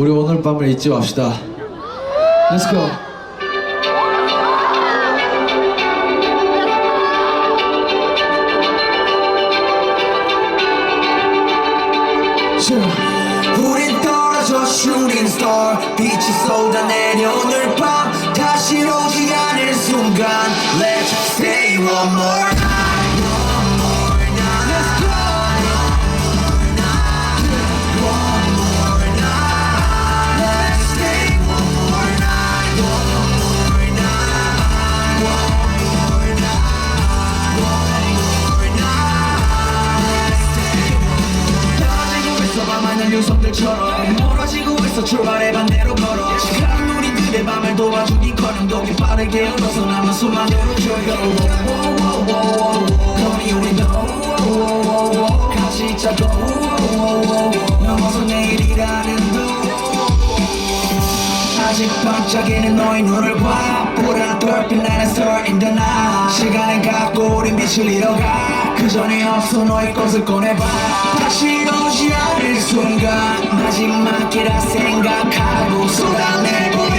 우리 오늘 밤을 잊지 맙시다. Let's go. 우린 떨어져 슈팅 스타 빛이 쏟아내려 오늘 밤 다시 오지 않을 순간 Let's stay one more 밤하늘 요성들처럼 멀어지고 있어 출발해 반대로 걸어. 시간은 우리들의 밤을 도와주기커녕 더욱 빠르게 흘러서 남은 수만으로 조여 거리 우리도 같이 짜고 아직 반짝이는 너의 눈을 봐. 보라 별빛 나는 star in the night. 시간을 갖고 우린 빛을 잃어가. 그 전에 없어 너의 것을 꺼내봐. 다시 오지 않을 순간 마지막 이라 생각하고 쏟아내버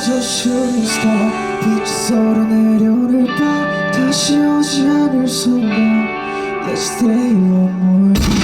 떨어져 슈팅 스타 빛이 쏟아내려 오늘 밤 다시 오지 않을 순간. Let's stay one more